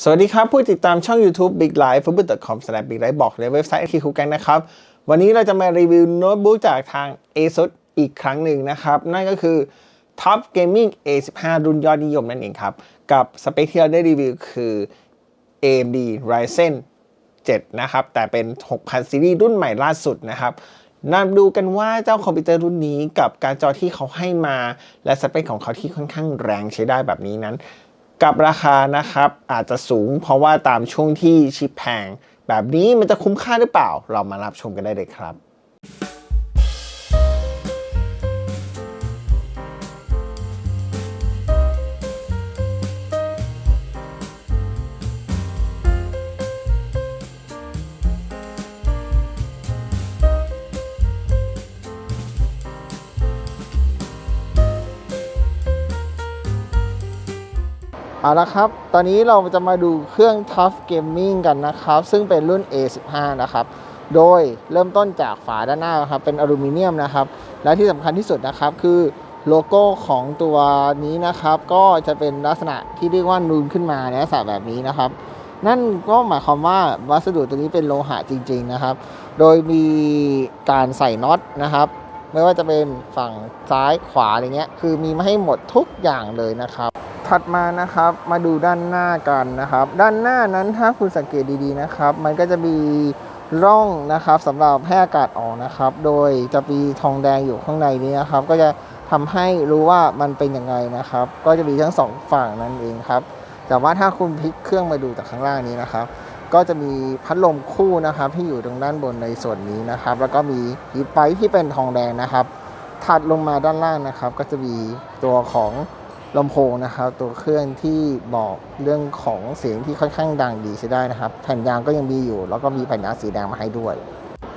สวัสดีครับ ผู้ติดตามช่อง YouTube Big Live f o o t b a l l c o m Big Live บอกในเว็บไซต์ IT คูกันนะครับ วันนี้เราจะมารีวิวโน้ตบุ๊กจากทาง ASUS อีกครั้งหนึ่งนะครับ นั่นก็คือ Top Gaming A15 รุ่นยอดนิยมนั่นเองครับ กับสเปคที่เราได้รีวิวคือ AMD Ryzen 7 นะครับ แต่เป็น 6000 ซีรีส์รุ่นใหม่ล่าสุดนะครับนำดูกันว่าเจ้าคอมพิวเตอร์รุ่นนี้กับการจอที่เขาให้มา และสเปคของเขาที่ค่อนข้างแรงใช้ได้แบบนี้นั้น กับราคานะครับอาจจะสูงเพราะว่าตามช่วงที่ชิปแพง แบบนี้มันจะคุ้มค่าหรือเปล่า เรามารับชมกันได้เลยครับ เอาละครับ ตอนนี้เราจะมาดูเครื่อง Tough Gaming กันนะครับ ซึ่งเป็นรุ่น A15 นะครับ โดยเริ่มต้นจากฝาด้านหน้าครับ เป็นอลูมิเนียมนะครับ และที่สำคัญที่สุดนะครับ คือโลโก้ของตัวนี้นะครับ ก็จะเป็นลักษณะที่เรียกว่านูนขึ้นมาในลักษณะแบบนี้นะครับ นั่นก็หมายความว่าวัสดุตัวนี้เป็นโลหะจริง ๆนะครับ โดยมีการใส่น็อตนะครับ ไม่ว่าจะเป็นฝั่งซ้ายขวาอะไรเงี้ย คือมีมาให้หมดทุกอย่างเลยนะครับ ถัดมานะครับมาดูด้านหน้ากันนะครับ ด้านหน้านั้นถ้าคุณสังเกตดีๆนะครับ มันก็จะมีร่องนะครับสำหรับให้อากาศออกนะครับ โดยจะมีทองแดงอยู่ข้างในนี้นะครับ ก็จะทำให้รู้ว่ามันเป็นยังไงนะครับ ก็จะมีทั้งสองฝั่งนั่นเองครับ แต่ว่าถ้าคุณพลิกเครื่องมาดูจากข้างล่างนี้นะครับ ก็จะมีพัดลมคู่นะครับ ที่อยู่ตรงด้านบนในส่วนนี้นะครับ แล้วก็มีฮีทไปที่เป็นทองแดงนะครับ ถัดลงมาด้านล่างนะครับ ก็จะมีตัวของ ลำโพงนะครับ ตัวเครื่องที่บอกเรื่องของเสียงที่ค่อนข้างดังดีใช้ได้นะครับ แผ่นยางก็ยังมีอยู่ แล้วก็มีแผ่นยางสีแดงมาให้ด้วย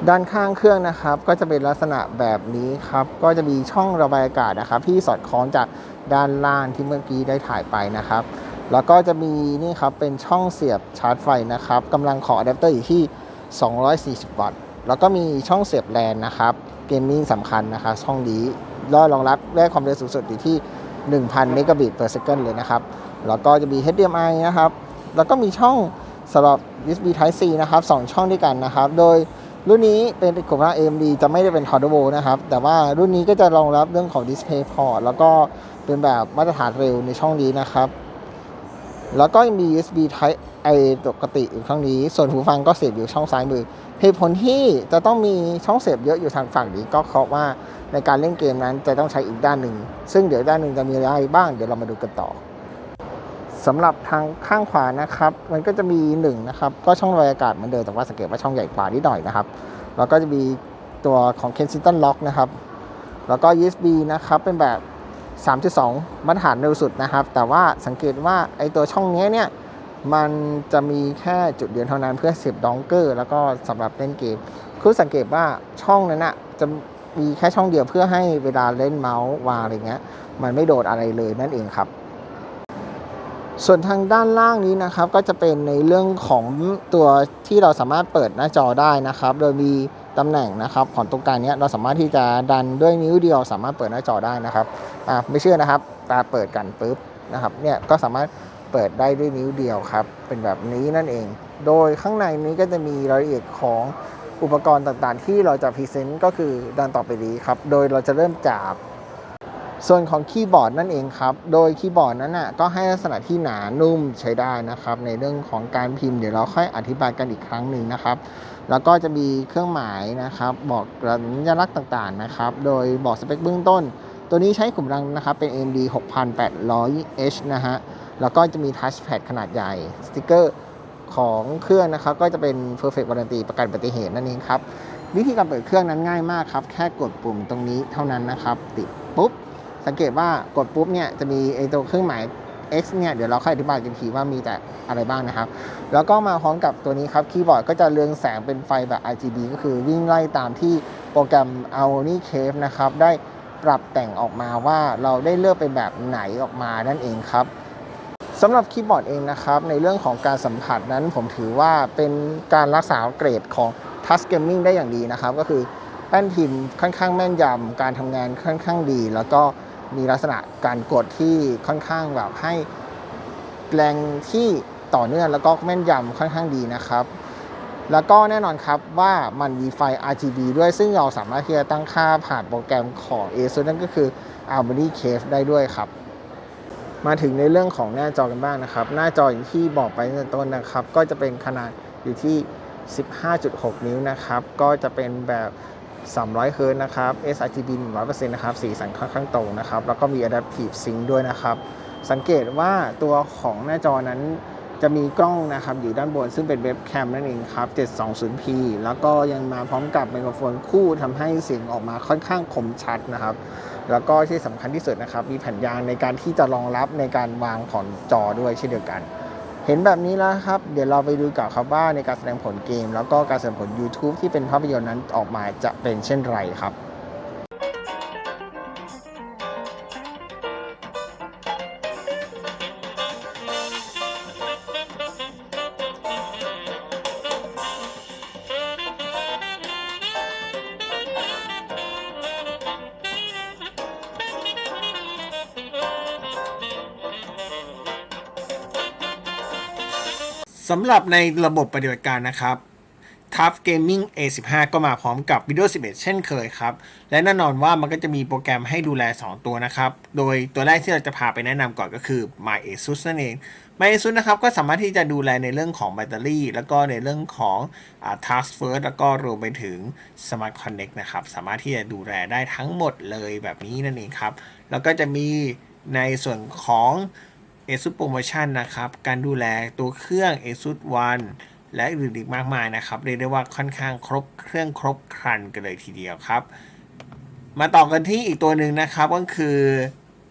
ด้านข้างเครื่องนะครับ ก็จะเป็นลักษณะแบบนี้ครับ ก็จะมีช่องระบายอากาศนะครับ ที่สอดคล้องจากด้านล่างที่เมื่อกี้ได้ถ่ายไปนะครับ แล้วก็จะมีนี่ครับเป็นช่องเสียบชาร์จไฟนะครับกำลังของอะแดปเตอร์อยู่ที่ 240 วัตต์ แล้วก็มีช่องเสียบแลนนะครับ เกมมิ่งสำคัญนะครับช่องนี้รอรองรับแรงความเร็วสูงสุดอยู่ที่ 1,000เมกะบิต per second เลยนะครับ แล้วก็จะมี HDMI นะครับ แล้วก็มีช่องสำหรับ USB Type C นะครับ 2 ช่องด้วยกันนะครับ โดยรุ่นนี้เป็นของทา AMD จะไม่ได้เป็น Thunderbolt นะครับ แต่ว่ารุ่นนี้ก็จะรองรับเรื่องของ Display Port แล้วก็เป็นแบบมาตรฐานเร็วในช่องนี้นะครับ แล้วก็ยังมี USB Type A ปกติอยู่ข้างนี้ ส่วนหูฟังก็เสียบอยู่ช่องซ้ายมือ เหตุผลที่จะต้องมีช่องเสียบเยอะอยู่ทางฝั่งนี้ก็เพราะว่าในการเล่นเกมนั้นจะต้องใช้อีกด้านหนึ่ง ซึ่งเดี๋ยวด้านหนึ่งจะมีอะไรบ้าง เดี๋ยวเรามาดูกันต่อสำหรับทางข้างขวานะครับ มันก็จะมีหนึ่งนะครับ ก็ช่องระบายอากาศเหมือนเดิมแต่ว่าสังเกตว่าช่องใหญ่กว่านิดหน่อยนะครับ แล้วก็จะมีตัวของ Kensington Lock นะครับ แล้วก็ USB นะครับ เป็นแบบ 3.2 มาตรฐานเร็วสุดนะครับ แต่ว่าสังเกตว่าไอตัวช่องนี้เนี่ย มันจะมีแค่จุดเดียวเท่านั้นเพื่อเสียบดองเกอร์ แล้วก็สำหรับเล่นเกม คือสังเกตว่าช่องนั้นอะจะมีแค่ช่องเดียวเพื่อให้เวลาเล่นเมาส์วางอะไรเงี้ย มันไม่โดดอะไรเลยนั่นเองครับ ส่วนทางด้านล่างนี้นะครับ ก็จะเป็นในเรื่องของตัวที่เราสามารถเปิดหน้าจอได้นะครับ โดยมีตำแหน่งนะครับของตรงกลางนี้เราสามารถที่จะดันด้วยนิ้วเดียว สามารถเปิดหน้าจอได้นะครับอ่าไม่เชื่อนะครับตาเปิดกันปุ๊บนะครับเนี่ยก็สามารถ เปิดได้ด้วยนิ้วเดียวครับ เป็นแบบนี้นั่นเอง โดยข้างในนี้ก็จะมีรายละเอียดของอุปกรณ์ต่างๆ ที่เราจะพรีเซนต์ก็คือดันต่อไปนี้ครับ โดยเราจะเริ่มจากส่วนของคีย์บอร์ดนั่นเองครับ โดยคีย์บอร์ดนั้นน่ะก็ให้ลักษณะที่หนานุ่มใช้ได้นะครับ ในเรื่องของการพิมพ์เดี๋ยวเราค่อยอธิบายกันอีกครั้งหนึ่งนะครับ แล้วก็จะมีเครื่องหมายนะครับ บอกสัญลักษณ์ต่างๆนะครับ โดยบอกสเปคเบื้องต้น ตัวนี้ใช้ขุมรังนะครับเป็น AMD 6800H นะฮะ แล้วก็จะมีทัชแพดขนาดใหญ่ สติกเกอร์ของเครื่องนะครับ ก็จะเป็น Perfect Warranty ประกันอุบัติเหตุนั่นเองครับ วิธีการเปิดเครื่องนั้นง่ายมากครับ แค่กดปุ่มตรงนี้เท่านั้นนะครับ ติดปุ๊บ สังเกตว่ากดปุ๊บเนี่ยจะมีไอตัวเครื่องหมาย X เนี่ยเดี๋ยวเราค่อยอธิบายกันทีว่ามีแต่อะไรบ้างนะครับ แล้วก็มาพร้อมกับตัวนี้ครับคีย์บอร์ดก็จะเรืองแสงเป็นไฟแบบ RGB ก็คือวิ่งไล่ตามที่โปรแกรม a o n i Cave นะครับ ได้ปรับแต่งออกมาว่าเราได้เลือกเป็นแบบไหนออกมานั่นเองครับ สำหรับคีย์บอร์ดเองนะครับ ในเรื่องของการสัมผัสนั้นผมถือว่าเป็นการรักษาเกรดของ Touch Gaming ได้อย่างดีนะครับ ก็คือแป้นพิมพ์ค่อนข้างแม่นยำการทำงานค่อนข้างดี แล้วก็มีลักษณะการกดที่ค่อนข้างแบบให้แรงที่ต่อเนื่องแล้วก็แม่นยำค่อนข้างดีนะครับ แล้วก็แน่นอนครับว่ามันมีไฟ RGB ด้วยซึ่งเราสามารถที่จะตั้งค่าผ่านโปรแกรมของ ASUS นั่นก็คือ Harmony Cave ได้ด้วยครับ มาถึงในเรื่องของหน้าจอกันบ้างนะครับ หน้าจออย่างที่บอกไปตั้งแต่ต้นนะครับ ก็จะเป็นขนาดอยู่ที่ 15.6 นิ้วนะครับ ก็จะเป็นแบบ300เฮิร์ตนะครับ sRGB 100%นะครับ สีสันค่อนข้างตรงนะครับ แล้วก็มี Adaptive Sync ด้วยนะครับ สังเกตว่าตัวของหน้าจอนั้นจะมีกล้องนะครับอยู่ด้านบนซึ่งเป็นเว็บแคมนั่นเองครับ 720p แล้วก็ยังมาพร้อมกับไมโครโฟนคู่ทำให้เสียงออกมาค่อนข้างคมชัดนะครับ แล้วก็ที่สำคัญที่สุดนะครับ มีแผ่นยางในการที่จะรองรับในการวางของจอด้วยเช่นเดียวกัน เห็นแบบนี้แล้วครับ เดี๋ยวเราไปดูกับครับว่าในการแสดงผลเกม แล้วก็การแสดงผล YouTube ที่เป็นภาพยนตร์นั้นออกมาจะเป็นเช่นไรครับ สำหรับในระบบปฏิบัติการนะครับ Tough Gaming A15 ก็มาพร้อมกับ Windows 11 เช่นเคยครับ และแน่นอนว่ามันก็จะมีโปรแกรมให้ดูแล 2 ตัวนะครับ โดยตัวแรกที่เราจะพาไปแนะนำก่อนก็คือ My ASUS นั่นเอง My ASUS นะครับก็สามารถที่จะดูแลในเรื่องของแบตเตอรี่ แล้วก็ในเรื่องของอ Task First แล้วก็รวมไปถึง Smart Connect นะครับ สามารถที่จะดูแลได้ทั้งหมดเลยแบบนี้นั่นเองครับ แล้วก็จะมีในส่วนของ ASUS Promotion นะครับ การดูแลตัวเครื่อง ASUS One และอื่นอีกมากมายนะครับ เรียกได้ว่าค่อนข้างครบเครื่องครบครันกันเลยทีเดียวครับ มาต่อกันที่อีกตัวหนึ่งนะครับก็คือ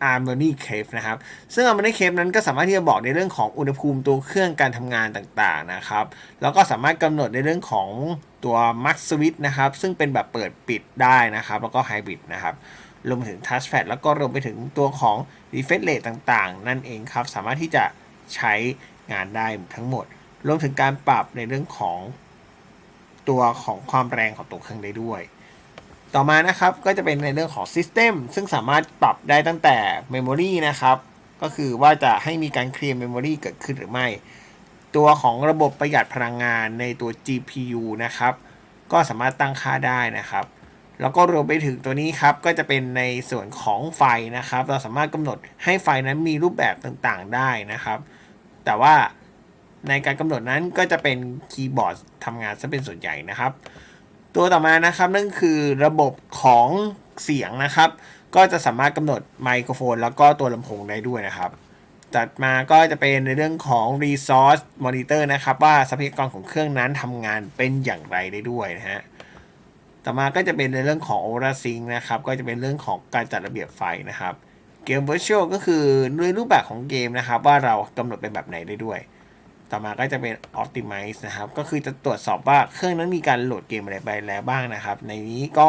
Harmony Cave นะครับ ซึ่ง Harmony Cave นั้นก็สามารถที่จะบอกในเรื่องของอุณหภูมิตัวเครื่องการทำงานต่างๆนะครับ แล้วก็สามารถกำหนดในเรื่องของตัว Max Switch นะครับ ซึ่งเป็นแบบเปิดปิดได้นะครับ แล้วก็ Hybrid นะครับ รวมไปถึง Touchpad แล้วก็รวมไปถึงตัวของ Refresh Rate ต่างๆ นั่นเองครับ สามารถที่จะใช้งานได้ทั้งหมด รวมถึงการปรับในเรื่องของตัวของความแรงของตัวเครื่องได้ด้วย ต่อมานะครับก็จะเป็นในเรื่องของ System ซึ่งสามารถปรับได้ตั้งแต่ Memory นะครับ ก็คือว่าจะให้มีการเคลียร์ Memory เกิดขึ้นหรือไม่ ตัวของระบบประหยัดพลังงานในตัว GPU นะครับ ก็สามารถตั้งค่าได้นะครับ แล้วก็รวมไปถึงตัวนี้ครับก็จะเป็นในส่วนของไฟนะครับ เราสามารถกำหนดให้ไฟนั้นมีรูปแบบต่างๆได้นะครับ แต่ว่าในการกำหนดนั้นก็จะเป็นคีย์บอร์ดทำงานซะเป็นส่วนใหญ่นะครับ ตัวต่อมานะครับนั่นคือระบบของเสียงนะครับ ก็จะสามารถกำหนดไมโครโฟน แล้วก็ตัวลำโพงได้ด้วยนะครับจัดมาก็จะเป็นในเรื่องของ Resource Monitor นะครับ ว่าทรัพยากรของเครื่องนั้นทำงานเป็นอย่างไรได้ด้วยนะฮะ ต่อมาก็จะเป็นในเรื่องของ Aura Sync นะครับ ก็จะเป็นเรื่องของการจัดระเบียบไฟนะครับเกม Virtual ก็คือด้วยรูปแบบของเกมนะครับ ว่าเรากำหนดเป็นแบบไหนได้ด้วย ต่อมาก็จะเป็น Optimize นะครับ ก็คือจะตรวจสอบว่าเครื่องนั้นมีการโหลดเกมอะไรไปแล้วบ้างนะครับ ในนี้ก็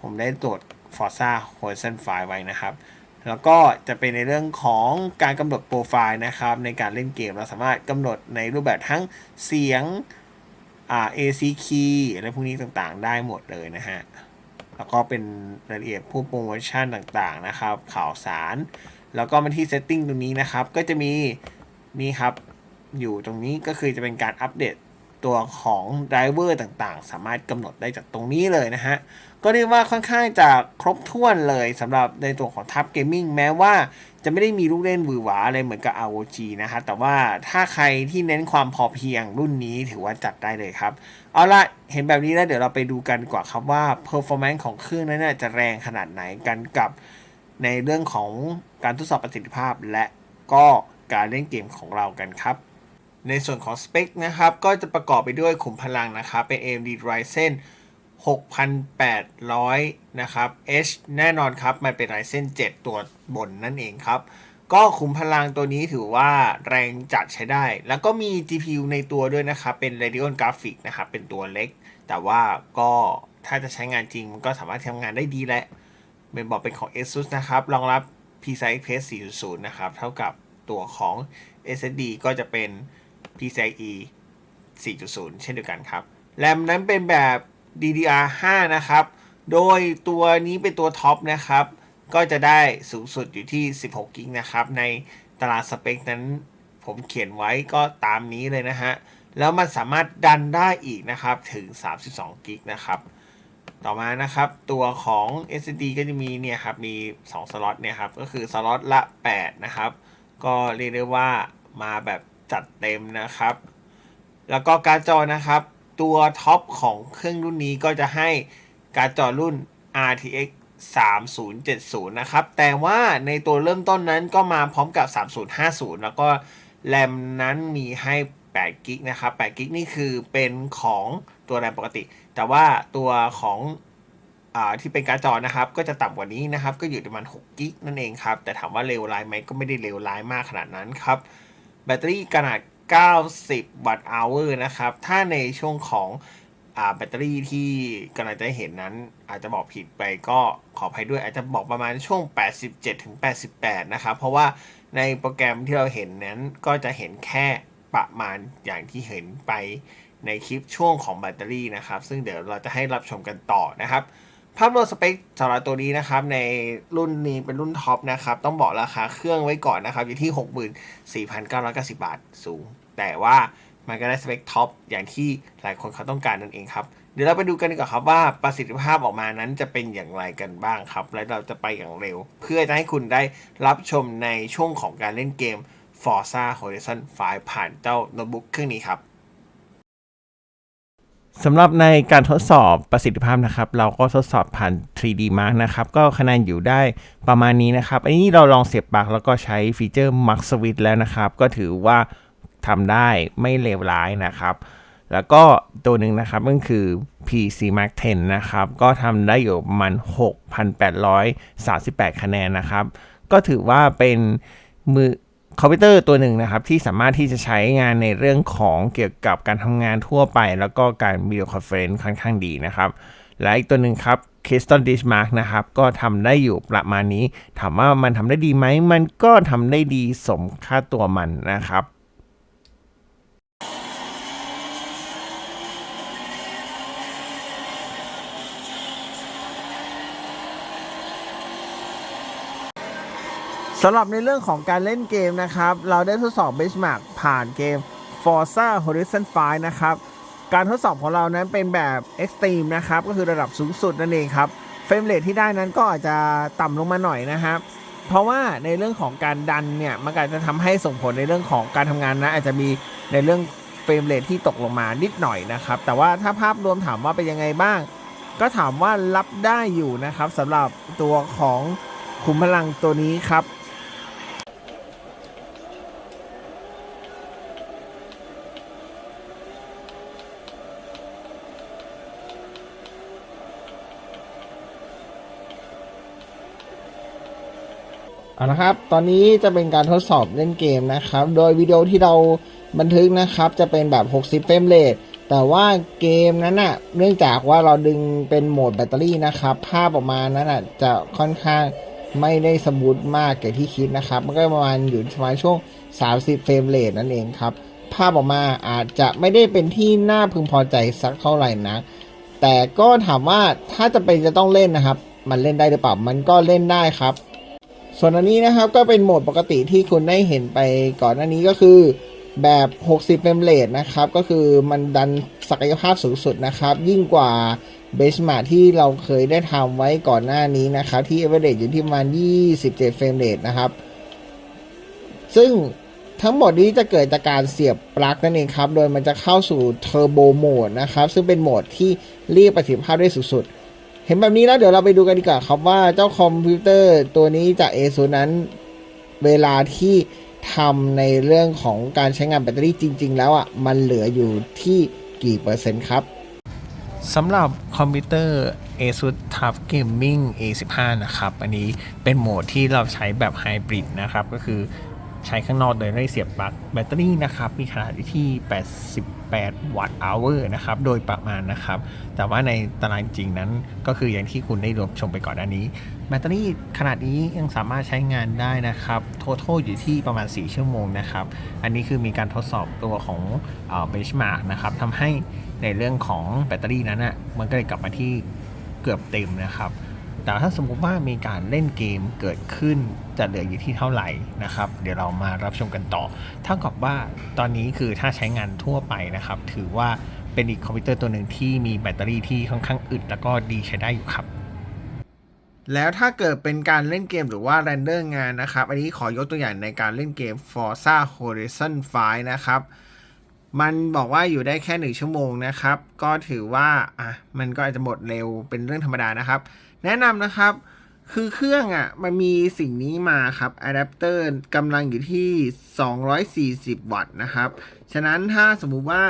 ผมได้ตรวจ Forza Horizon 5 ไว้นะครับ แล้วก็จะเป็นในเรื่องของการกำหนดโปรไฟล์นะครับ ในการเล่นเกมเราสามารถกำหนดในรูปแบบทั้งเสียง อ่า AC key อะไรพวกนี้ต่างๆ ได้หมดเลยนะฮะ แล้วก็เป็นรายละเอียดผู้โปรโมชั่นต่างๆนะครับ ข่าวสาร แล้วก็มาที่ setting ตรงนี้นะครับ ก็จะมีนี่ครับอยู่ตรงนี้ก็คือจะเป็นการอัปเดตตัวของไดรเวอร์ต่างๆ สามารถกำหนดได้จากตรงนี้เลยนะฮะ ก็เรียกว่าค่อนข้างจะครบถ้วนเลยสำหรับในตัวของทับเกมมิ่งแม้ว่า จะไม่ได้มีลูกเล่นหวือหวาอะไรเหมือนกับ ROG นะฮะแต่ว่าถ้าใครที่เน้นความพอเพียงรุ่นนี้ถือว่าจัดได้เลยครับ เอาละเห็นแบบนี้แล้วเดี๋ยวเราไปดูกันกว่าครับว่า performance ของเครื่องนั้นนะจะแรงขนาดไหนกันกับในเรื่องของการทดสอบประสิทธิภาพ และก็การเล่นเกมของเรากันครับ ในส่วนของสเปคนะครับก็จะประกอบไปด้วยขุมพลังนะครับเป็น AMD Ryzen 6,800 นะครับ H แน่นอนครับ มันเป็น Ryzen 7ตัวบนนั่นเองครับ ก็ขุมพลังตัวนี้ถือว่าแรงจัดใช้ได้ แล้วก็มี GPU ในตัวด้วยนะครับ เป็น Radeon Graphics นะครับ เป็นตัวเล็ก แต่ว่าก็ถ้าจะใช้งานจริง มันก็สามารถทำงานได้ดีแหละเป็นบอกเป็นของ ASUS นะครับ รองรับ PCI Express 4.0 นะครับ เท่ากับตัวของ SSD ก็จะเป็น PCIe 4.0 เช่นเดียวกันครับ แรมนั้นเป็นแบบ DDR5 นะครับ โดยตัวนี้เป็นตัวท็อปนะครับ ก็จะได้สูงสุดอยู่ที่ 16 กิกนะครับ ในตารางสเปคนั้นผมเขียนไว้ก็ตามนี้เลยนะฮะ แล้วมันสามารถดันได้อีกนะครับ ถึง 32 กิกนะครับ ต่อมานะครับ ตัวของ SSD ก็จะมีเนี่ยครับ มี 2 สล็อตเนี่ยครับ ก็คือสล็อตละ 8 นะครับ ก็เรียกได้ว่ามาแบบจัดเต็มนะครับ แล้วก็การ์ดจอนะครับ ตัวท็อปของเครื่องรุ่นนี้ก็จะให้การ์ดจอรุ่น RTX 3070 นะครับ แต่ว่าในตัวเริ่มต้นนั้นก็มาพร้อมกับ 3050 แล้วก็แรมนั้นมีให้8กิกนะครับ8กิกนี่คือเป็นของตัวแรมปกติ แต่ว่าตัวของอที่เป็นการ์ดจอนะครับ ก็จะต่ำกว่านี้นะครับ ก็อยู่ประมาณ6กิกนั่นเองครับ แต่ถามว่าเร็วร้ายไหมก็ไม่ได้เร็วร้ายมากขนาดนั้นครับ แบตเตอรี่ขนาด 90 วัตต์อเวอร์นะครับ ถ้าในช่วงของอแบตเตอรี่ที่กำลังจะเห็นนั้น อาจจะบอกผิดไปก็ขออภัยด้วย อาจจะบอกประมาณช่วง 87ถึง88 นะครับ เพราะว่าในโปรแกรมที่เราเห็นนั้นก็จะเห็นแค่ประมาณอย่างที่เห็นไปในคลิปช่วงของแบตเตอรี่นะครับ ซึ่งเดี๋ยวเราจะให้รับชมกันต่อนะครับ ภาพรวมสเปคสำหรับตัวนี้นะครับในรุ่นนี้เป็นรุ่นท็อปนะครับ ต้องบอกราคาเครื่องไว้ก่อนนะครับ อยู่ที่ 64,990 บาทสูง แต่ว่ามันก็ได้สเปคท็อปอย่างที่หลายคนเขาต้องการนั่นเองครับ เดี๋ยวเราไปดูกันดีกว่าครับว่าประสิทธิภาพออกมานั้นจะเป็นอย่างไรกันบ้างครับ และเราจะไปอย่างเร็ว เพื่อจะให้คุณได้รับชมในช่วงของการเล่นเกม Forza Horizon 5 ผ่านเจ้าโน้ตบุ๊กเครื่องนี้ครับ สำหรับในการทดสอบประสิทธิภาพนะครับ เราก็ทดสอบผ่าน 3D Mark นะครับ ก็คะแนนอยู่ได้ประมาณนี้นะครับ อันนี้เราลองเสียบปลั๊กแล้วก็ใช้ฟีเจอร์ Max Switch แล้วนะครับ ก็ถือว่าทำได้ไม่เลวร้ายนะครับ แล้วก็ตัวหนึ่งนะครับก็คือ PC Mark 10 นะครับ ก็ทำได้อยู่ประมาณ 6,838 คะแนนนะครับ ก็ถือว่าเป็นมือ คอมพิวเตอร์ตัวหนึ่งนะครับ ที่สามารถที่จะใช้งานในเรื่องของเกี่ยวกับการทำงานทั่วไป แล้วก็การวิดีโอคอนเฟรนซ์ค่อนข้างดีนะครับ และอีกตัวหนึ่งครับ c r y s t a l Dismark นะครับ ก็ทำได้อยู่ประมาณนี้ ถามว่ามันทำได้ดีไหม มันก็ทำได้ดีสมค่าตัวมันนะครับ สำหรับในเรื่องของการเล่นเกมนะครับ เราได้ทดสอบ Benchmark ผ่านเกม Forza Horizon 5 นะครับ การทดสอบของเรานั้นเป็นแบบ Extreme นะครับ ก็คือระดับสูงสุดนั่นเองครับ เฟรมเรทที่ได้นั้นก็อาจจะต่ำลงมาหน่อยนะครับ เพราะว่าในเรื่องของการดันเนี่ยมันอาจจะทำให้ส่งผลในเรื่องของการทำงานนะ อาจจะมีในเรื่องเฟรมเรทที่ตกลงมานิดหน่อยนะครับ แต่ว่าถ้าภาพรวมถามว่าเป็นยังไงบ้าง ก็ถามว่ารับได้อยู่นะครับสำหรับตัวของขุมพลังตัวนี้ครับ เอาละครับ ตอนนี้จะเป็นการทดสอบเล่นเกมนะครับ โดยวิดีโอที่เราบันทึกนะครับ จะเป็นแบบ 60 เฟรมเรทแต่ว่าเกมนั้นน่ะ เนื่องจากว่าเราดึงเป็นโหมดแบตเตอรี่นะครับ ภาพออกมานั้นน่ะจะค่อนข้างไม่ได้สมูทมากอย่างที่คิดนะครับ มันก็ประมาณอยู่ประมาณช่วง 30 เฟรมเรทนั่นเองครับ ภาพออกมาอาจจะไม่ได้เป็นที่น่าพึงพอใจสักเท่าไหร่นะแต่ก็ถามว่าถ้าจะเป็นจะต้องเล่นนะครับ มันเล่นได้หรือเปล่า มันก็เล่นได้ครับ ส่วนอันนี้นะครับก็เป็นโหมดปกติที่คุณได้เห็นไปก่อนหน้านี้ก็คือแบบ 60เฟรมเรทนะครับ ก็คือมันดันศักยภาพสูงสุดนะครับ ยิ่งกว่าเบสมาที่เราเคยได้ทำไว้ก่อนหน้านี้นะครับ ที่เอเวอเรอยู่ที่ประมาณ 27เฟรมเรทนะครับ ซึ่งทั้งหมดนี้จะเกิดจากการเสียบปลั๊กนั่นเองครับ โดยมันจะเข้าสู่เทอร์โบโหมดนะครับ ซึ่งเป็นโหมดที่เรียกประสิทธิภาพได้สุดๆ เห็นแบบนี้แล้วเดี๋ยวเราไปดูกันดีกว่าครับว่าเจ้าคอมพิวเตอร์ตัวนี้จาก ASUS นั้น เวลาที่ทำในเรื่องของการใช้งานแบตเตอรี่จริง ๆ แล้วอะมันเหลืออยู่ที่กี่เปอร์เซ็นต์ครับสำหรับคอมพิวเตอร์ ASUS TUF Gaming A15 นะครับ อันนี้เป็นโหมดที่เราใช้แบบไฮบริดนะครับ ก็คือ ใช้ข้างนอกโดยไม่เสียบปลั๊กแบตเตอรี่นะครับ มีขนาดอยู่ที่ 88 วัตต์อเวอร์นะครับ โดยประมาณนะครับ แต่ว่าในตารางจริงนั้นก็คืออย่างที่คุณได้รับชมไปก่อนอันนี้ แบตเตอรี่ขนาดนี้ยังสามารถใช้งานได้นะครับ total อยู่ที่ประมาณ 4 ชั่วโมงนะครับ อันนี้คือมีการทดสอบตัวของเบชมาร์กนะครับทำให้ในเรื่องของแบตเตอรี่นั้นอะมันก็เลยกลับมาที่เกือบเต็มนะครับ แต่ถ้าสมมุติว่ามีการเล่นเกมเกิดขึ้นจะเหลืออยู่ที่เท่าไหร่นะครับ เดี๋ยวเรามารับชมกันต่อเท่ากับว่าตอนนี้คือถ้าใช้งานทั่วไปนะครับ ถือว่าเป็นอีกคอมพิวเตอร์ตัวหนึ่งที่มีแบตเตอรี่ที่ค่อนข้างอึด แล้วก็ดีใช้ได้อยู่ครับ แล้วถ้าเกิดเป็นการเล่นเกมหรือว่าเรนเดอร์งานนะครับ อันนี้ขอยกตัวอย่างในการเล่นเกม Forza Horizon 5 นะครับ มันบอกว่าอยู่ได้แค่1ชั่วโมงนะครับ ก็ถือว่าอะมันก็อาจจะหมดเร็วเป็นเรื่องธรรมดานะครับ แนะนำนะครับ คือเครื่องอะมันมีสิ่งนี้มาครับอะแดปเตอร์กำลังอยู่ที่ 240 วัตต์นะครับ ฉะนั้นถ้าสมมุติว่า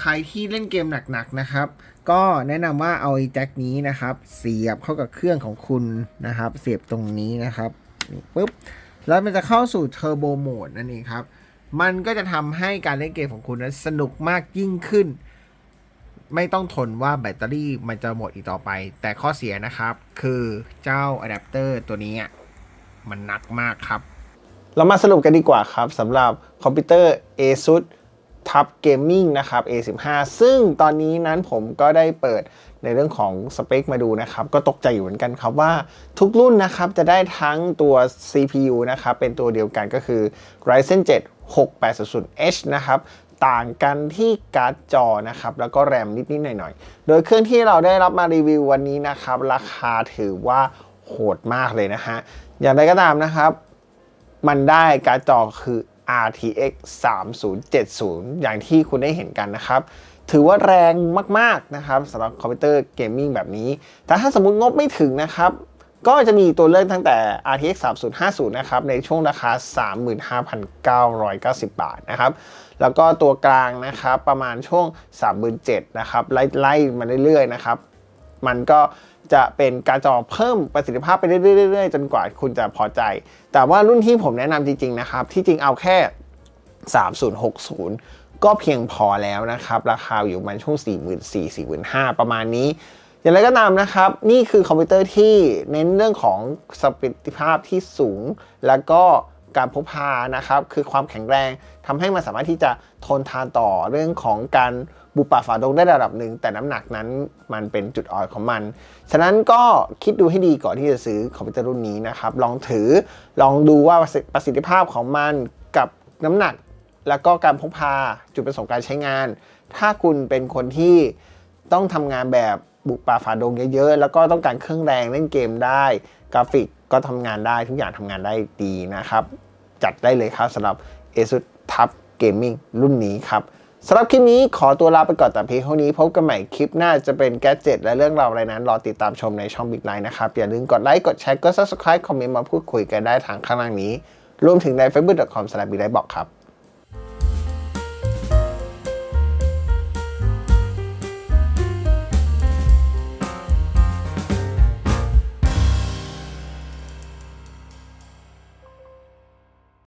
ใครที่เล่นเกมหนักๆนะครับ ก็แนะนำว่าเอาไอ้แจ็คนี้นะครับ เสียบเข้ากับเครื่องของคุณนะครับ เสียบตรงนี้นะครับปุ๊บแล้วมันจะเข้าสู่เทอร์โบโหมดนั่นเองครับ มันก็จะทำให้การเล่นเกมของคุณนั้นสนุกมากยิ่งขึ้น ไม่ต้องทนว่าแบตเตอรี่มันจะหมดอีกต่อไป แต่ข้อเสียนะครับ คือเจ้าอะแดปเตอร์ตัวนี้มันหนักมากครับ เรามาสรุปกันดีกว่าครับสำหรับคอมพิวเตอร์ ASUS TUF Gaming นะครับ A15 ซึ่งตอนนี้นั้นผมก็ได้เปิดในเรื่องของสเปคมาดูนะครับ ก็ตกใจอยู่เหมือนกันครับว่าทุกรุ่นนะครับ จะได้ทั้งตัว CPU นะครับ เป็นตัวเดียวกันก็คือ Ryzen 7 6800H นะครับต่างกันที่การ์ดจอนะครับแล้วก็แรมนิดๆหน่อยๆ โดยเครื่องที่เราได้รับมารีวิววันนี้นะครับ ราคาถือว่าโหดมากเลยนะฮะ อย่างไรก็ตามนะครับ มันได้การ์ดจอคือ RTX 3070 อย่างที่คุณได้เห็นกันนะครับ ถือว่าแรงมากๆนะครับสำหรับคอมพิวเตอร์เกมมิ่งแบบนี้ แต่ถ้าสมมุติงบไม่ถึงนะครับ ก็จะมีตัวเลือกตั้งแต่ RTX 3050 นะครับ ในช่วงราคา 35,990 บาทนะครับ แล้วก็ตัวกลางนะครับประมาณช่วง 37,000นะครับ ไล่ไล่มาเรื่อยๆนะครับ มันก็จะเป็นการจอเพิ่มประสิทธิภาพไปเรื่อยๆ จนกว่าคุณจะพอใจ แต่ว่ารุ่นที่ผมแนะนำจริง ๆ นะครับ ที่จริงเอาแค่ 3060 ก็เพียงพอแล้วนะครับ ราคาอยู่ประมันช่วง 44,000 45,000 ประมาณนี้ อย่างไรก็ตามนะครับ นี่คือคอมพิวเตอร์ที่เน้นเรื่องของสปิทธิภาพที่สูง แล้วก็การพกพานะครับ คือความแข็งแรงทำให้มันสามารถที่จะทนทานต่อเรื่องของการบุปผาฝาดงได้ระดับหนึ่ง แต่น้ำหนักนั้นมันเป็นจุดอ่อนของมัน ฉะนั้นก็คิดดูให้ดีก่อนที่จะซื้อคอมพิวเตอร์รุ่นนี้นะครับ ลองถือลองดูว่าประสิทธิภาพของมันกับน้ำหนัก แล้วก็การพกพาจุดประสงค์การใช้งาน ถ้าคุณเป็นคนที่ต้องทำงานแบบ บุกป่าฝ่าดงเยอะๆ แล้วก็ต้องการเครื่องแรงเล่นเกมได้ กราฟิกก็ทำงานได้ทุกอย่างทำงานได้ดีนะครับ จัดได้เลยครับสำหรับ ASUS TUF Gaming รุ่นนี้ครับสำหรับคลิปนี้ขอตัวลาไปก่อนแต่เพียงเท่านี้พบกันใหม่คลิปหน้าจะเป็นแกดเจ็ตและเรื่องราวอะไรนั้น รอติดตามชมในช่อง Big Line นะครับ อย่าลืมกดไลค์ กดแชร์ กด Subscribe คอมเมนต์มาพูดคุยกันได้ทางข้างล่างนี้ รวมถึงใน facebook.com บ Big Line บอกครับ